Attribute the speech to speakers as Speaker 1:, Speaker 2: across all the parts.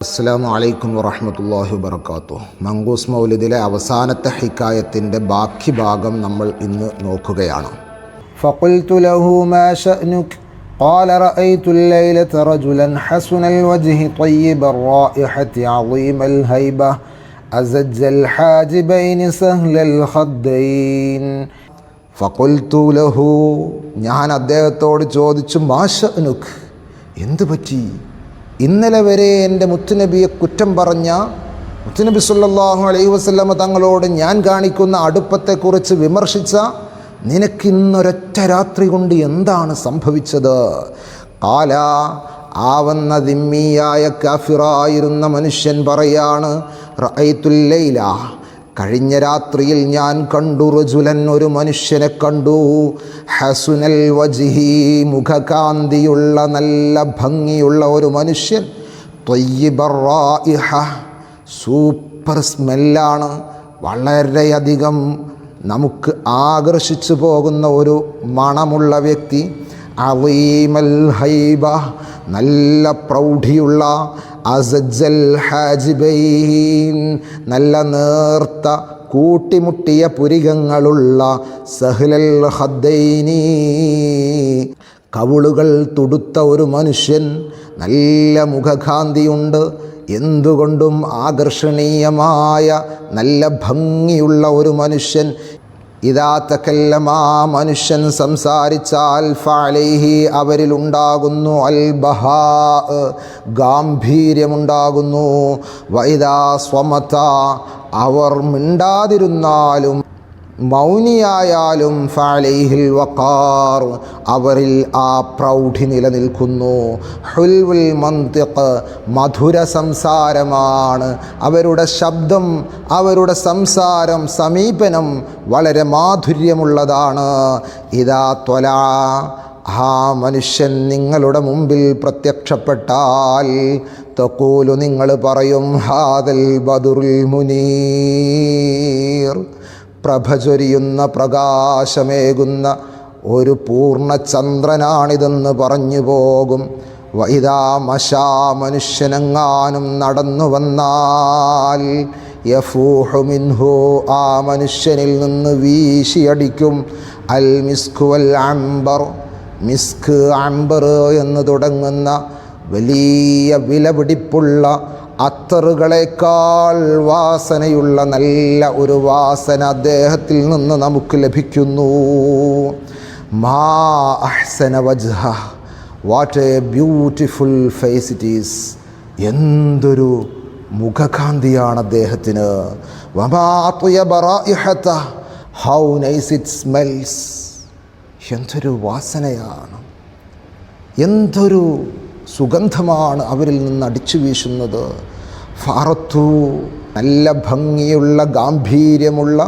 Speaker 1: അസ്സാം വലൈക്കും വറഹമത്തല്ലാഹി വബർക്കാത്തു മങ്കൂസ് മൗലിദിലെ അവസാനത്തെ ഹിക്കായത്തിൻ്റെ ബാക്കി ഭാഗം നമ്മൾ ഇന്ന് നോക്കുകയാണ്
Speaker 2: فقلت له ما شأنك قال رأيت الليلة رجلا حسن الوجه طيب الرائحة عظيم الهيبة أزج الحاجبين سهل الخدين
Speaker 1: ഫക്കുൽത്തു ലഹു ഞാൻ അദ്ദേഹത്തോട് ചോദിച്ചു മാഷനുഖ് എന്തു പറ്റി ഇന്നലെ വരെ എന്റെ മുത്തുനബിയെ കുറ്റം പറഞ്ഞ മുത്തുനബി സല്ലാഹു അലൈഹി വസ്ലമ തങ്ങളോട് ഞാൻ കാണിക്കുന്ന അടുപ്പത്തെക്കുറിച്ച് വിമർശിച്ച നിനക്കിന്നൊരൊറ്റ രാത്രി കൊണ്ട് എന്താണ് സംഭവിച്ചത്? കാല ആവന്ന ദിമ്മിയായ കാഫിറായിരുന്ന മനുഷ്യൻ പറയാണ് റഅയ്തുല്ലൈല കഴിഞ്ഞ രാത്രിയിൽ ഞാൻ കണ്ടു റജുലൻ ഒരു മനുഷ്യനെ കണ്ടു. ഹസുനൽ വജിഹി മുഖകാന്തിയുള്ള നല്ല ഭംഗിയുള്ള ഒരു മനുഷ്യൻ. സൂപ്പർ സ്മെല്ലാണ്. വളരെയധികം നമുക്ക് ആകർഷിച്ചു പോകുന്ന ഒരു മണമുള്ള വ്യക്തി. അവീമൽ ഹൈബ നല്ല പ്രൗഢിയുള്ള ഹാജിബൈൻ നല്ല നേർത്ത കൂട്ടിമുട്ടിയ പുരികങ്ങളുള്ള സഹ്ലൽ ഹദ്ദൈനി. കവിളുകൾ തുടുത്ത ഒരു മനുഷ്യൻ നല്ല മുഖകാന്തിയുണ്ട്. എന്തുകൊണ്ടും ആകർഷണീയമായ നല്ല ഭംഗിയുള്ള ഒരു മനുഷ്യൻ ഇതാ തക്കല്ലമാ മനുഷ്യൻ സംസാരിച്ചാൽ ഫാലേഹി അവരിലുണ്ടാകുന്നു അൽ ബഹാ ഗാംഭീര്യമുണ്ടാകുന്നു. വൈദാ സ്വമത അവർ മിണ്ടാതിരുന്നാലും മൗനിയായാലും ഫാലൈഹിൽ വക്കാർ അവരിൽ ആ പ്രൗഢി നിലനിൽക്കുന്നു. ഹുൽവുൽ മന്തിഖ് മധുര സംസാരമാണ്. അവരുടെ ശബ്ദം അവരുടെ സംസാരം സമീപനം വളരെ മാധുര്യമുള്ളതാണ്. ഇതാ ത്വല ആ മനുഷ്യൻ നിങ്ങളുടെ മുമ്പിൽ പ്രത്യക്ഷപ്പെട്ടാൽ തക്കൂലു നിങ്ങൾ പറയും ഹാദൽ ബദുറുൽ മുനീർ. പ്രഭ ചൊരിയുന്ന പ്രകാശമേകുന്ന ഒരു പൂർണ ചന്ദ്രനാണിതെന്ന് പറഞ്ഞു പോകും. വൈതാമശാ മനുഷ്യനെങ്ങാനും നടന്നു വന്നാൽ യഫൂഹു മിൻഹു ആ മനുഷ്യനിൽ നിന്ന് വീശിയടിക്കും. അൽ മിസ്കു അൽ അംബർ മിസ്ക് അംബർ എന്ന് തുടങ്ങുന്ന വലിയ വിലപിടിപ്പുള്ള അത്തറുകളേക്കാൾ വാസനയുള്ള നല്ല ഒരു വാസന അദ്ദേഹത്തിൽ നിന്ന് നമുക്ക് ലഭിക്കുന്നു. മാ അഹ്സന വജ്ഹ. What a beautiful face it is എന്തൊരു മുഖകാന്തിയാണ് അദ്ദേഹത്തിന്. ഹൗ നൈസ് ഇറ്റ് സ്മെൽസ് എന്തൊരു വാസനയാണ്. എന്തൊരു സുഗന്ധമാണ് അവരിൽ നിന്ന് അടിച്ചു വീശുന്നത്. ഫാറത്തു നല്ല ഭംഗിയുള്ള ഗാംഭീര്യമുള്ള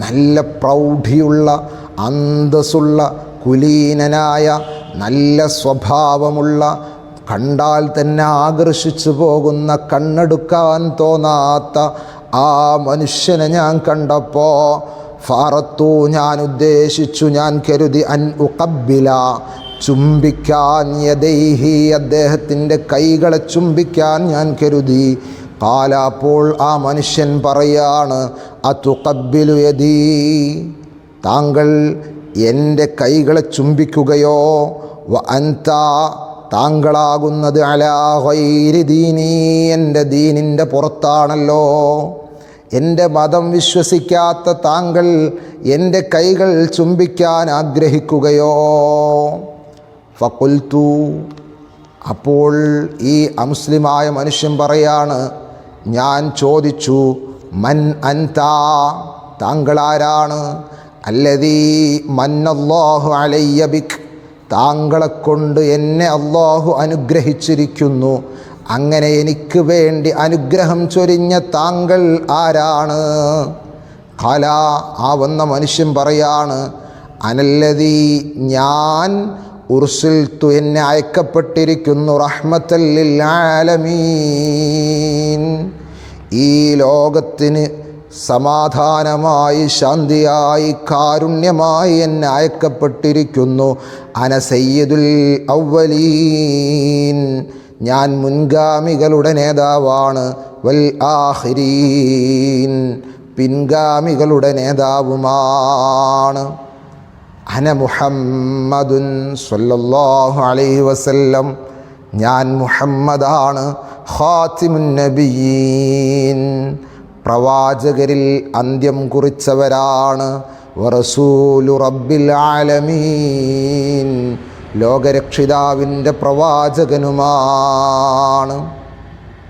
Speaker 1: നല്ല പ്രൗഢിയുള്ള അന്തസ്സുള്ള കുലീനനായ നല്ല സ്വഭാവമുള്ള കണ്ടാൽ തന്നെ ആകർഷിച്ചു പോകുന്ന കണ്ണെടുക്കാൻ തോന്നാത്ത ആ മനുഷ്യനെ ഞാൻ കണ്ടപ്പോൾ ഫാറത്തു ഞാൻ ഉദ്ദേശിച്ചു ഞാൻ കരുതി അൻ ഉക്കബില ചുംബിക്കാൻ യദൈഹി അദ്ദേഹത്തിന്റെ കൈകളെ ചുംബിക്കാൻ ഞാൻ കരുതി. കാല അപ്പോൾ ആ മനുഷ്യൻ പറയാണ് അതുക്കബിലു യദീ താങ്കൾ എന്റെ കൈകളെ ചുംബിക്കുകയോ? വ അൻത താങ്കളാകുന്നത് അലാഹൈരി ദീനീ എന്റെ ദീനിന്റെ പുറത്താണല്ലോ. എന്റെ മതം വിശ്വസിക്കാത്ത താങ്കൾ എന്റെ കൈകൾ ചുംബിക്കാൻ ആഗ്രഹിക്കുകയോ? ഫക്കുൽത്തു അപ്പോൾ ഈ അമുസ്ലിമായ മനുഷ്യൻ പറയാണ് ഞാൻ ചോദിച്ചു മൻ അൻതാ? താങ്കൾ ആരാണ് അല്ലതീ മന്നല്ലാഹു അലയ്യബിക് താങ്കളെ കൊണ്ട് എന്നെ അള്ളാഹു അനുഗ്രഹിച്ചിരിക്കുന്നു. അങ്ങനെ എനിക്ക് വേണ്ടി അനുഗ്രഹം ചൊരിഞ്ഞ താങ്കൾ ആരാണ്? കല ആവുന്ന വന്ന മനുഷ്യൻ പറയാണ് അനല്ലതീ ഞാൻ ഉർസിൽത്തു എന്നെ അയക്കപ്പെട്ടിരിക്കുന്നു റഹ്മത്തല്ലാലമീൻ ഈ ലോകത്തിന് സമാധാനമായി ശാന്തിയായി കാരുണ്യമായി എന്നെ അയക്കപ്പെട്ടിരിക്കുന്നു അന സയ്യിദുൽ അവലീൻ ഞാൻ മുൻഗാമികളുടെ നേതാവാണ് വൽ ആഹിരീൻ പിൻഗാമികളുടെ നേതാവുമാണ്. അന മുഹമ്മദുൻ സല്ലല്ലാഹു അലൈഹി വസല്ലം. ഞാൻ മുഹമ്മദാണ് ഖാത്തിമുൻ നബിയീൻ പ്രവാചകരിൽ അന്ത്യം കുറിച്ചവരാണ് വറസൂലു റബ്ബിൽ ആലമീൻ. ലോകരക്ഷിതാവിന്റെ പ്രവാചകനുമാണ്.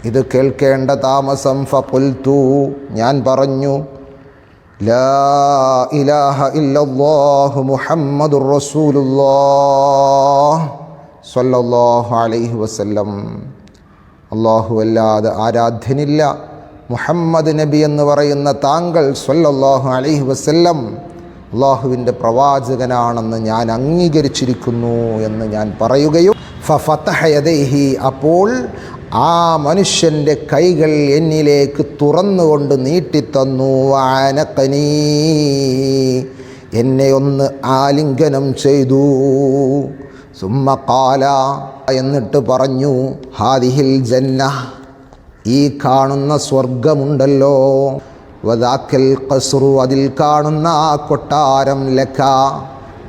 Speaker 1: ഇത് കേൾക്കേണ്ട താമസം ഫപുൽത്തു ഞാൻ പറഞ്ഞു. ലാ ഇലാഹ ഇല്ലല്ലാഹു മുഹമ്മദുർ റസൂലുള്ളാഹ് സ്വല്ലല്ലാഹു അലൈഹി വസല്ലം. അള്ളാഹു അല്ലാതെ ആരാധ്യനില്ല. മുഹമ്മദ് നബി എന്ന് പറയുന്ന താങ്കൾ സ്വല്ലല്ലാഹു അലൈഹി വസല്ലം അള്ളാഹുവിന്റെ പ്രവാചകനാണെന്ന് ഞാൻ അംഗീകരിച്ചിരിക്കുന്നു എന്ന് ഞാൻ പറയുകയും ഫഫത്തഹയദേഹി അപ്പോൾ ആ മനുഷ്യന്റെ കൈകൾ എന്നിലേക്ക് തുറന്നുകൊണ്ട് നീട്ടിത്തന്നു. ആനക്കനീ എന്നെ ഒന്ന് ആലിംഗനം ചെയ്തു. സുമ്മ കാല എന്നിട്ട് പറഞ്ഞു ഹാദിഹിൽ ജന്ന ഈ കാണുന്ന സ്വർഗമുണ്ടല്ലോ. വദാക്കൽ കസ്റു അതിൽ കാണുന്ന ആ കൊട്ടാരം ലക്ക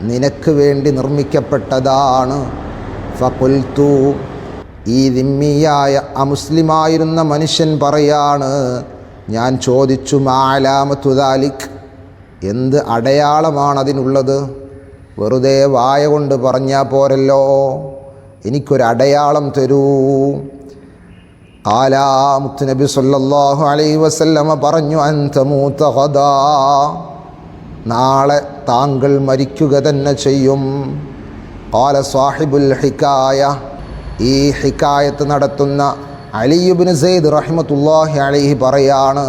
Speaker 1: നിനക്ക് വേണ്ടി നിർമ്മിക്കപ്പെട്ടതാണ്. ഫകുൽത്തു ഈ ദിമ്മിയായ അമുസ്ലിമായിരുന്ന മനുഷ്യൻ പറയാണ് ഞാൻ ചോദിച്ചു മാലാമത്തുദാലിക് എന്ത് അടയാളമാണ് അതിനുള്ളത് വെറുതെ വായ കൊണ്ട് പറഞ്ഞാൽ പോരല്ലോ എനിക്കൊരടയാളം തരൂ. കാലാ മുത്തുനബി സല്ലാഹു അലൈ വസല്ലമ പറഞ്ഞു അൻത മൂത്ത ഗദാ നാളെ താങ്കൾ മരിക്കുക തന്നെ ചെയ്യും. കാല സാഹിബുൽ ഹിക്കായ ഈ ഹിക്കായത്ത് നടത്തുന്ന അലിയുബിന് സെയ്ദ് റഹ്മത്തുല്ലാഹി അലിഹി പറയാണ്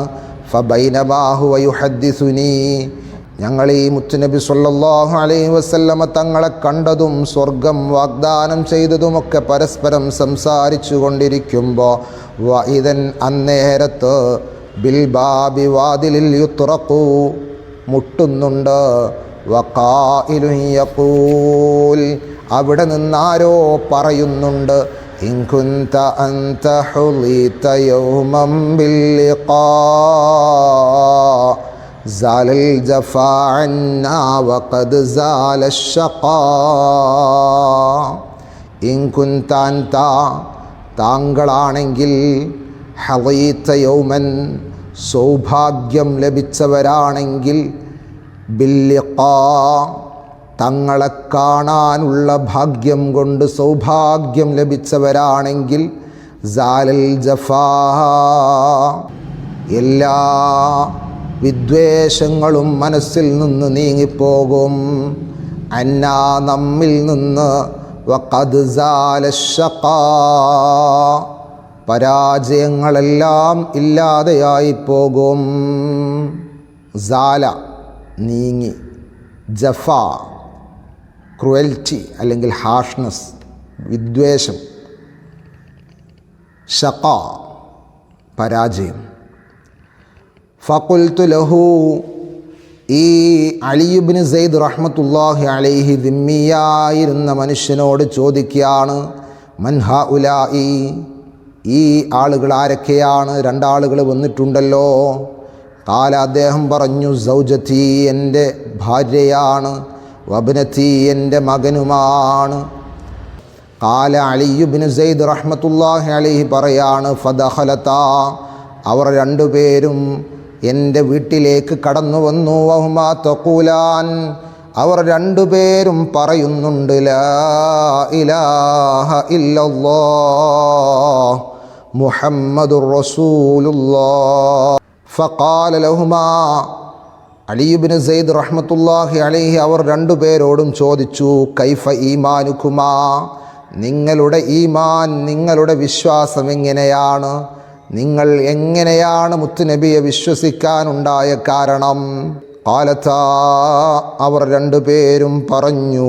Speaker 1: ഫബൈനബാഹു വയുഹദ്ദിസുനി. ഞങ്ങൾ ഈ മുത്തുനബി സല്ലാഹു അലൈഹി വസല്ലമ തങ്ങളെ കണ്ടതും സ്വർഗം വാഗ്ദാനം ചെയ്തതുമൊക്കെ പരസ്പരം സംസാരിച്ചു കൊണ്ടിരിക്കുമ്പോൾ ഇതൻ അന്നേരത്ത് ബിൽബാബി വാതിലിൽ യുത്തുറക്കൂ മുട്ടുന്നുണ്ട് വക്കാ യഖൂൽ. അവിടെ നിന്നാരോ പറയുന്നുണ്ട് ഇൻ കുന്ത അൻത ഹുളീത യൗമം ബിൽ ലിഖാ زال الجفا عنا وقد زال الشقاء ഇൻ കുന്ത അൻത താങ്കളാണെങ്കിൽ ഹളീത്ത യൗമൻ സൗഭാഗ്യം ലഭിച്ചവരാണെങ്കിൽ ബില്ലിഖാ തങ്ങളെ കാണാനുള്ള ഭാഗ്യം കൊണ്ട് സൗഭാഗ്യം ലഭിച്ചവരാണെങ്കിൽ സാലൽ ജഫാ. എല്ലാ വിദ്വേഷങ്ങളും മനസ്സിൽ നിന്ന് നീങ്ങിപ്പോകും. അന്നാ നമ്മിൽ നിന്ന് വഖദ് പരാജയങ്ങളെല്ലാം ഇല്ലാതെയായി പോകും സാല നീങ്ങി. ജഫ. ക്രുവൽറ്റി അല്ലെങ്കിൽ ഹാഷ്നസ് വിദ്വേഷം ഷക്ക പരാജയം. ഫക്കുൽത്തു ലഹു ഈ അലിയുബിന് സെയ്ദ് റഹ്മത്തുല്ലാഹി അലൈഹി ദിമ്മിയായിരുന്ന മനുഷ്യനോട് ചോദിക്കുകയാണ് മൻഹ ഉലായി ഈ ആളുകൾ ആരൊക്കെയാണ്? രണ്ടാളുകൾ വന്നിട്ടുണ്ടല്ലോ. കാല അദ്ദേഹം പറഞ്ഞു സൗജത്തി എന്റെ ഭാര്യയാണ്. വബനത്തി എന്റെ മകനുമാണ്. കാല അലിയുബിന് സെയ്ദ് റഹ്മത്തുല്ലാഹി അലിഹി പറയാണ് ഫദഹലത്ത അവർ രണ്ടുപേരും എന്റെ വീട്ടിലേക്ക് കടന്നു വന്നു. വഹുമാ തക്കൂലാൻ അവർ രണ്ടുപേരും പറയുന്നുണ്ട് ഇലാഹ ഇല്ലല്ലാഹ് മുഹമ്മദുർ റസൂലുല്ലാ ഫഖാല ലഹുമാ അലിയുബിന് സെയ്ദ് റഹ്മത്തുല്ലാഹി അലിഹി അവർ രണ്ടുപേരോടും ചോദിച്ചു കൈഫ ഈമാനുക്കുമാ? നിങ്ങളുടെ ഈമാൻ നിങ്ങളുടെ വിശ്വാസം എങ്ങനെയാണ്? നിങ്ങൾ എങ്ങനെയാണ് മുത്തുനബിയെ വിശ്വസിക്കാനുണ്ടായ കാരണം? കാലത്ത അവർ രണ്ടുപേരും പറഞ്ഞു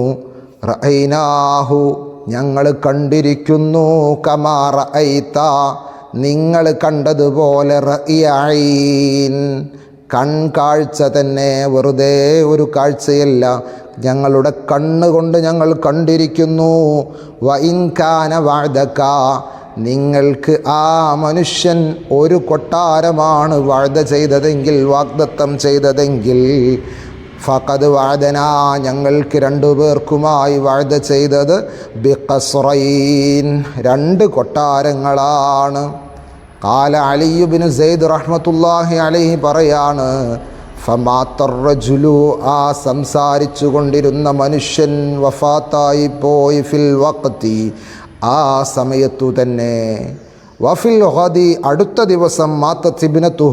Speaker 1: റൈനാഹു ഞങ്ങൾ കണ്ടിരിക്കുന്നു കമാ റഅയ്ത നിങ്ങൾ കണ്ടതുപോലെ റഅയ്യൈൻ കൺകാഴ്ച തന്നെ വെറുതെ ഒരു കാഴ്ചയല്ല. ഞങ്ങളുടെ കണ്ണുകൊണ്ട് ഞങ്ങൾ കണ്ടിരിക്കുന്നു. വൈൻകാന വാഴ്തക്ക നിങ്ങൾക്ക് ആ മനുഷ്യൻ ഒരു കൊട്ടാരമാണ് വാഴ്ത ചെയ്തതെങ്കിൽ വാഗ്ദത്തം ചെയ്തതെങ്കിൽ ഫഖദ് വാഴ്തന ഞങ്ങൾക്ക് രണ്ടു പേർക്കുമായി വാഴ്ത ചെയ്തത് ബിഖസ്റൈൻ. രണ്ട് കൊട്ടാരങ്ങളാണ്. കാല അലിയുബിന് സെയ്ദ് റഹ്മത്തുല്ലാഹി അലൈഹി പറയാണ് ഫമാത്തറജുലു ആ സംസാരിച്ചു കൊണ്ടിരുന്ന മനുഷ്യൻ വഫാത്തായി പോയി ഫിൽ വക്തി ആ സമയത്തു തന്നെ. വഫിൽ ഹദി അടുത്ത ദിവസം മാത്തത്തിബിനത്തു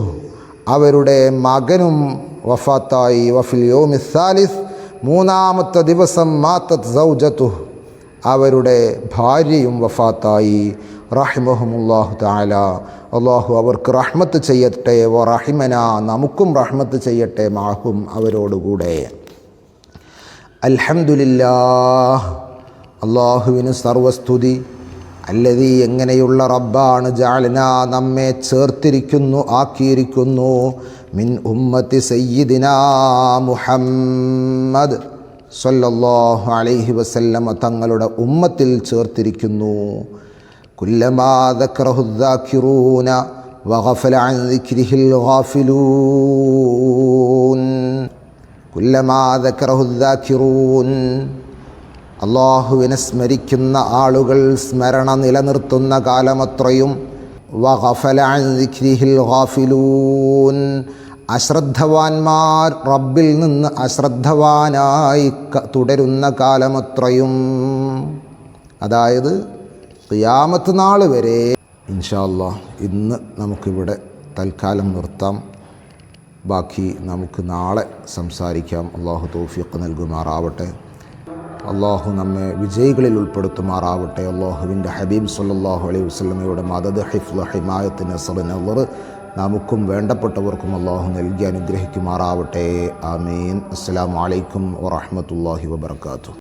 Speaker 1: അവരുടെ മകനും വഫാത്തായി. വഫിൽ യോമി സാലിസ് മൂന്നാമത്തെ ദിവസം മാത്തത് സൗജത്തു അവരുടെ ഭാര്യയും വഫാത്തായി. റഹിമഹുമുല്ലാഹു താല അള്ളാഹു അവർക്ക് റഹ്മത്ത് ചെയ്യട്ടെ വ റഹിമന നമുക്കും റഹ്മത്ത് ചെയ്യട്ടെ മാഹും അവരോടുകൂടെ. അൽഹംദുലില്ലാഹ്. അള്ളാഹുവിന് സർവസ്തുതി. അല്ലതി എങ്ങനെയുള്ള റബ്ബാണ് ജാലന നമ്മെ ചേർത്തിരിക്കുന്നു ആക്കിയിരിക്കുന്നു. മിൻ ഉമ്മത്തി സയ്യിദിന മുഹമ്മദ് സല്ലല്ലാഹു അലൈഹി വസല്ലമ തങ്ങളുടെ ഉമ്മത്തിൽ ചേർത്തിരിക്കുന്നു. കുല്ലമാ ذكره الذاكرون وغفل عن ذكره الغافلون കുല്ലമാ ذكره الذاكرون അള്ളാഹുവിനെ സ്മരിക്കുന്ന ആളുകൾ സ്മരണ നിലനിർത്തുന്ന കാലമത്രയും വഖഫല അൻ ദിക്രിഹിൽ ഗാഫിലൂൻ അശ്രദ്ധവാന്മാർ റബ്ബിൽ നിന്ന് അശ്രദ്ധവാനായി ക- തുടരുന്ന കാലമത്രയും അതായത് ഖിയാമത്ത് നാൾ വരെ ഇൻഷാല്ല ഇന്ന് നമുക്കിവിടെ തൽക്കാലം നിർത്താം. ബാക്കി നമുക്ക് നാളെ സംസാരിക്കാം. അള്ളാഹു തൗഫീഖ് നൽകുമാറാവട്ടെ. അള്ളാഹു നമ്മെ വിജയികളിൽ ഉൾപ്പെടുത്തുമാറാവട്ടെ. അള്ളാഹുവിന്റെ ഹബീബ് സല്ലല്ലാഹു അലൈഹി വസ്ലമയുടെ മദദ് ഹിഫ്ല ഹിമായത്ത് നസർ നമുക്കും വേണ്ടപ്പെട്ടവർക്കും അള്ളാഹു നൽകി അനുഗ്രഹിക്കുമാറാവട്ടെ. ആമീൻ. അസ്സാം വലൈക്കും വറഹ്മത്തുള്ളാഹി വബർക്കാത്തു